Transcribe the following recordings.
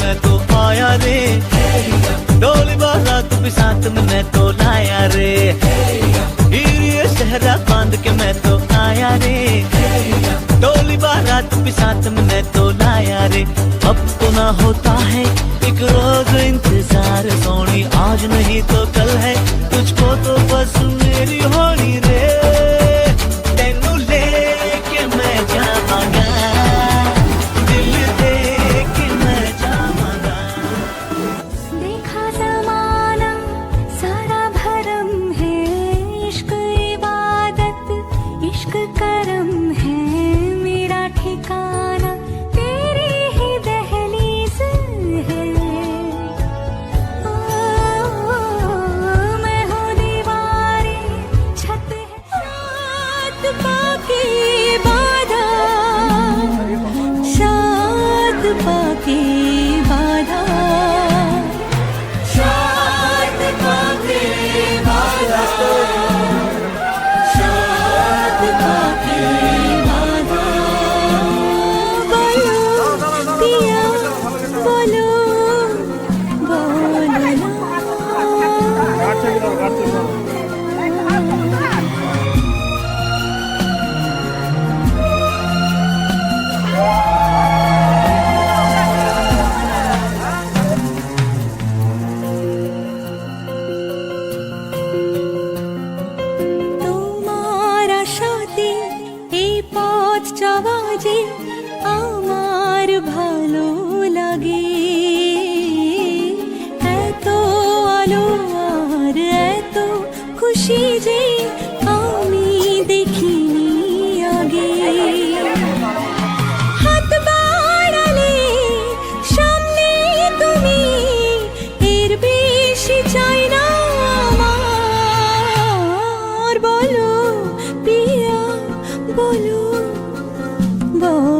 मैं तो आया रे। डोली बारात भी साथ में मैं तो लाया रे। हीर ये सहरा बाँध के मैं तो आया रे। डोली बारात भी साथ में मैं तो लाया रे। अब तो ना होता है, एक रोज इंतज़ार। सोनी, आज नहीं तो कल है। तुझको तो बस मेरी होनी পাখি বাধা বলো বলো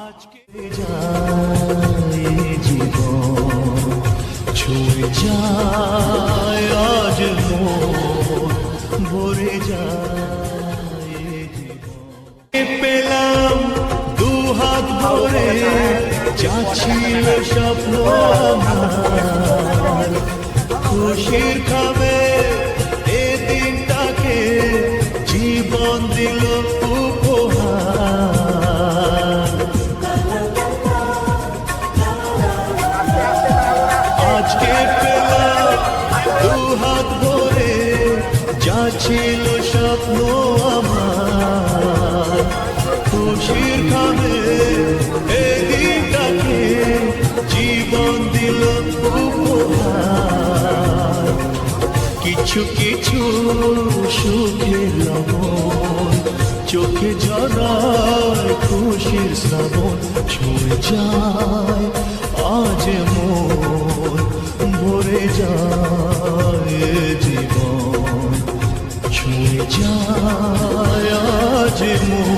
আজকে যায় আজ মন ভরে যায় পেলাম, দু হাত স্বপ্ন খুশির খাবে জীবন দিল আজকে পেলাম, দু হাত ভরে ছিল স্বপ্ন আমার। খুশির খাবে জীবন দিল কিছু কিছু সুখের লবণ, চোখে ঝরায় খুশির শ্রাবণ, ছুঁয়ে যায় আজ মন ভরে যায় জীবন, ছুঁয়ে যায় আজ মন